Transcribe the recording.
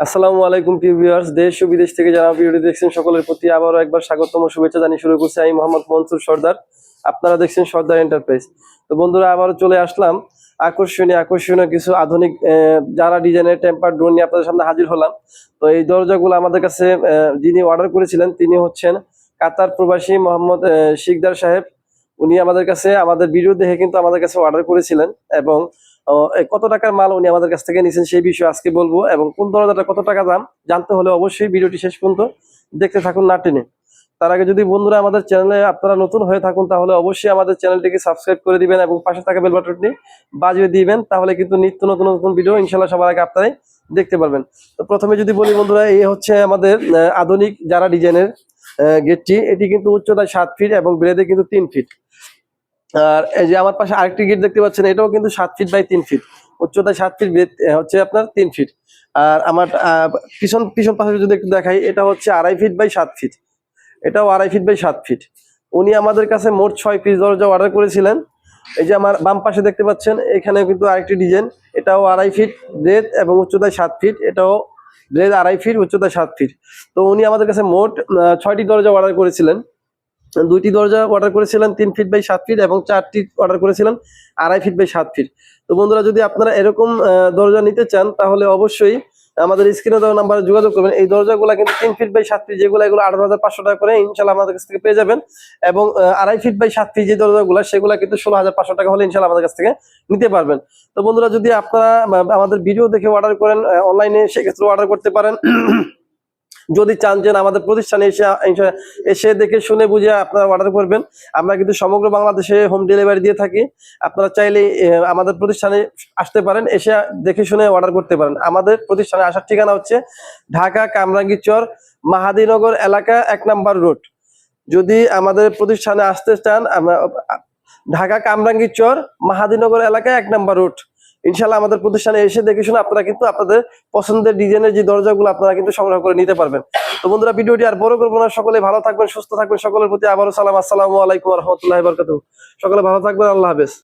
আসসালামু আলাইকুম ভিউয়ার্স দেশ ও বিদেশ থেকে যারা ভিডিওটি দেখছেন, সকলের প্রতি আবারও একবার স্বাগতম, শুভেচ্ছা জানিয়ে শুরু করছি আমি মোহাম্মদ মনসুর সর্দার। আপনারা দেখছেন সর্দার এন্টারপ্রাইজ। তো বন্ধুরা, আবারও চলে আসলাম। আকর্ষণীয় আকর্ষণীয় কিছু আধুনিক যারা ডিজাইনের টেম্পার ড্রোন নিয়ে আপনাদের সামনে হাজির হলাম, তো এই দরজাগুলো আমাদের কাছে যিনি অর্ডার করেছিলেন, তিনি হচ্ছেন কাতার প্রবাসী মোহাম্মদ শিকদার সাহেব। উনি আমাদের কাছে, আমাদের ভিডিও দেখে কিন্তু আমাদের কাছে অর্ডার করেছিলেন এবং কত টাকার মাল উনি আমাদের কাছ থেকে নিয়েছেন সেই বিষয়ে আজকে বলব এবং কোন দরজাটা কত টাকা দাম জানতে হলে অবশ্যই ভিডিওটি শেষ পর্যন্ত দেখতে থাকুন না টেনে। তার আগে যদি বন্ধুরা আমাদের চ্যানেলে আপনারা নতুন হয়ে থাকুন তাহলে অবশ্যই আমাদের চ্যানেলটিকে সাবস্ক্রাইব করে দিবেন এবং পাশে থাকা বেল বাটনটি বাজিয়ে দিবেন, তাহলে কিন্তু নিত্য নতুন নতুন ভিডিও ইনশাল্লাহ সবার আগে আপনারাই দেখতে পারবেন। তো প্রথমে যদি বলি বন্ধুরা এই হচ্ছে আমাদের আধুনিক যারা ডিজাইনের গেটটি, এটি কিন্তু উচ্চতায় সাত ফিট এবং ব্রেডে কিন্তু তিন ফিট আর এই যে আমার পাশে আরেকটি গেট দেখতে পাচ্ছেন, এটাও কিন্তু সাত ফিট বাই তিন ফিট উচ্চতায় সাত ফিট হচ্ছে আপনার তিন ফিট আর আমার পিছন পিছন পাশে যদি একটু দেখাই, এটা হচ্ছে আড়াই ফিট বাই সাত ফিট এটাও আড়াই ফিট বাই সাত ফিট উনি আমাদের কাছে মোট ছয় পিস দরজা অর্ডার করেছিলেন। এই যে আমার বাম পাশে দেখতে পাচ্ছেন এখানে কিন্তু আরেকটি ডিজাইন এটাও আড়াই ফিট ব্রেড এবং উচ্চতায় সাত ফিট এটাও ব্রেড আড়াই ফিট, উচ্চতা সাত ফিট। তো উনি আমাদের কাছে মোট ছয়টি দরজা অর্ডার করেছিলেন। দুইটি দরজা অর্ডার করেছিলেন তিন ফিট বাই সাত ফিট এবং চারটি অর্ডার করেছিলেন আড়াই ফিট বাই সাত ফিট। তো বন্ধুরা, যদি আপনারা এরকম দরজা নিতে চান, তাহলে অবশ্যই আমাদের স্ক্রিনে দেওয়া নাম্বারে যোগাযোগ করবেন। এই দরজাগুলো কিন্তু তিন ফিট বাই সাত ফিট যেগুলো, এগুলো আঠারো হাজার পাঁচশো টাকা করে ইনশাল্লাহ আমাদের কাছ থেকে পেয়ে যাবেন। এবং আড়াই ফিট বাই সাত ফিট যে দরজাগুলো, সেগুলো কিন্তু ষোলো হাজার পাঁচশো টাকা হলে ইনশাল্লাহ আমাদের কাছ থেকে নিতে পারবেন। তো বন্ধুরা, যদি আপনারা আমাদের ভিডিও দেখে অর্ডার করেন অনলাইনে সেক্ষেত্রে অর্ডার করতে পারেন। যদি চান যে আমাদের প্রতিষ্ঠানে এসে, এসে- দেখে শুনে বুঝে আপনারা অর্ডার করবেন। আমরা কিন্তু সমগ্র বাংলাদেশে হোম ডেলিভারি দিয়ে থাকি। আপনারা চাইলে আমাদের প্রতিষ্ঠানে আসতে পারেন, এসে দেখে শুনে অর্ডার করতে পারেন। আমাদের প্রতিষ্ঠানে আসার ঠিকানা হচ্ছে ঢাকা কামরাঙ্গীচর মাহাদিনগর এলাকা এক নাম্বার রোড। যদি আমাদের প্রতিষ্ঠানে আসতে চান, আমরা, ঢাকা কামরাঙ্গীচর মাহাদিনগর এলাকা এক নাম্বার রোড। ইনশাল্লাহ আমাদের প্রতিষ্ঠানে এসে দেখে শুনে আপনারা কিন্তু আপনাদের পছন্দের ডিজাইনের যে দরজাগুলো আপনারা কিন্তু সংগ্রহ করে নিতে পারবেন। তো বন্ধুরা, ভিডিওটি আর বড় করব না। সকলে ভালো থাকবেন, সুস্থ থাকবেন। সকলের প্রতি আবারও সালাম। আসসালামু আলাইকুম রহমতুল্লাহ বরকাত সকলে ভালো থাকবেন। আল্লাহ হাফেজ।